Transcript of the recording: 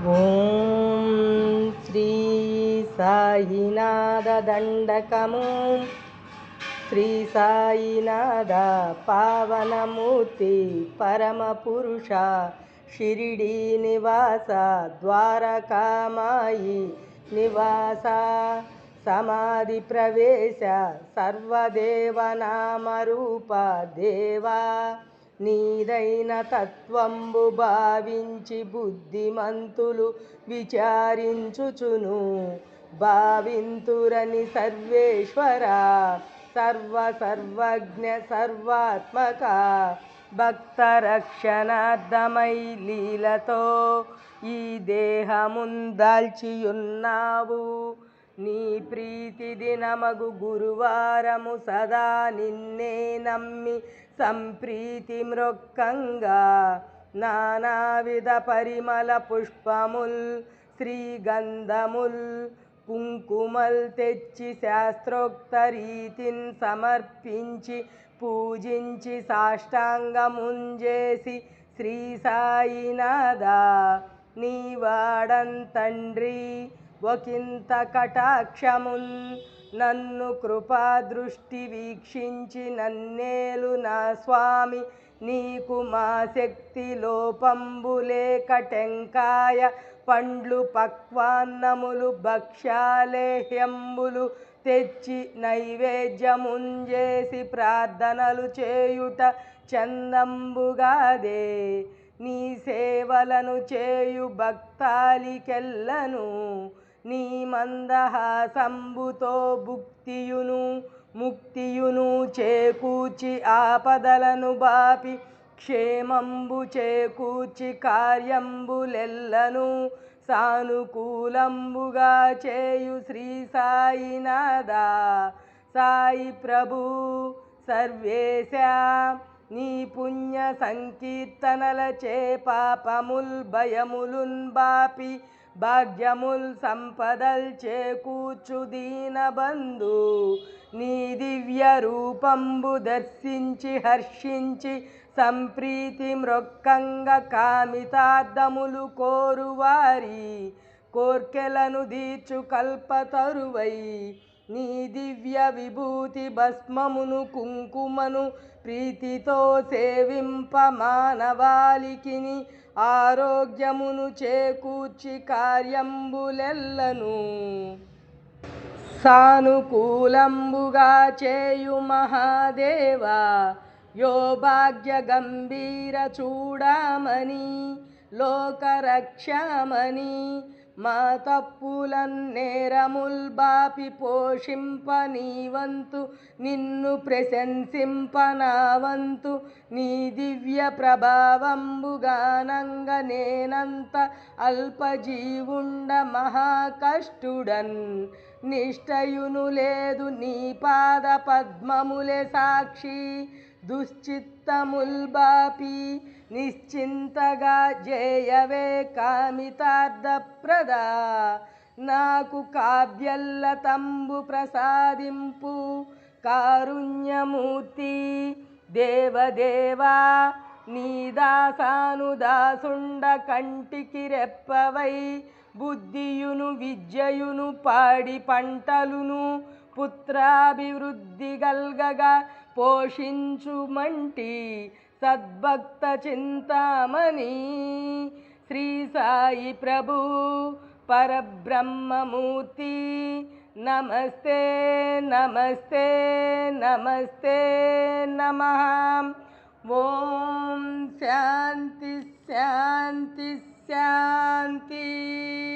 ॐ श्री श्रीसायिनाद पावनमूर्ति परमपुरुष शिरिडीनिवास द्वारकामायि निवास समाधिप्रवेश सर्वदेवनामरूपदेवा నీదైన తత్వంబు భావించి బుద్ధిమంతులు విచారించుచును. భావింతురని సర్వేశ్వర సర్వ సర్వజ్ఞ సర్వాత్మక భక్త రక్షణార్థమై లీలతో ఈ దేహముందాల్చియున్నావు. నీ ప్రీతి దినమగు గురువారము సదా నిన్నే నమ్మి సంప్రీతి మృక్కంగా నానావిధ పరిమళ పుష్పముల్ శ్రీగంధముల్ కుంకుమల్ తెచ్చి శాస్త్రోక్త రీతిన్ సమర్పించి పూజించి సాష్టాంగముంజేసి శ్రీ సాయినాథ నీవాడన్ తండ్రి ఒకంత కటాక్షమున్ నన్ను కృపా దృష్టి వీక్షించి నన్నేలు నా స్వామి. నీకు మా శక్తి లోపంబులేక టెంకాయ పండ్లు పక్వాన్నములు భక్ష్యాలేహ్యంబులు తెచ్చి నైవేద్యముంజేసి ప్రార్థనలు చేయుట చందంబుగాదే. నీ సేవలను చేయు భక్తాలికెల్లను నీ మందహాసంబుతో భుక్తియును ముక్తియును చేకూర్చి ఆపదలను బాపి క్షేమంబు చేకూర్చి కార్యంబులెల్లను సానుకూలంబుగా చేయు శ్రీ సాయినాదా సాయి ప్రభు సర్వేశా నీ పుణ్య సంకీర్తనల చే పాపముల్ భయములున్ బాపి భాగ్యముల్ సంపదల్ చేకూర్చు దీనబంధు నీ దివ్య రూపంబు దర్శించి హర్షించి సంప్రీతి మృక్కంగా కామితార్థములు కోరువారి కోర్కెలను దీచు కల్పతరువై నీ దివ్య విభూతి భస్మమును కుంకుమను ప్రీతితో సేవింప మానవాళికిని ఆరోగ్యమును చేకూర్చి కార్యంబులెల్లను. సానుకూలంబుగా చేయు మహాదేవా యో భాగ్య గంభీర చూడమని లోకరక్షమని మా తప్పులన్నేరముల్ బాపి పోషింప నీ వంతు నిన్ను ప్రశంసింప నావంతు నీ దివ్య ప్రభావంబుగానంగ నేనంత అల్పజీవుండ మహాకష్టుడన్. నిష్టయును లేదు నీ పాద పద్మములే సాక్షి. దుశ్చిత్తముల్బాపి నిశ్చింతగా జయవే కామితార్థప్రద నాకు కావ్యల్ల తంబు ప్రసాదింపు కారుణ్యమూర్తి దేవదేవా నీదాసానుదాసుండ కంటికి రెప్పవై బుద్ధియును విద్యయును పాడి పంటలును పుత్రాభివృద్ధి గల్గగా पोषिचुमण्टी सद्भक्तचिन्तामणी। श्री साई प्रभु परब्रह्ममूर्ति नमस्ते नमस्ते नमस्ते नमः। ॐ शान्ति शान्ति शान्तिः।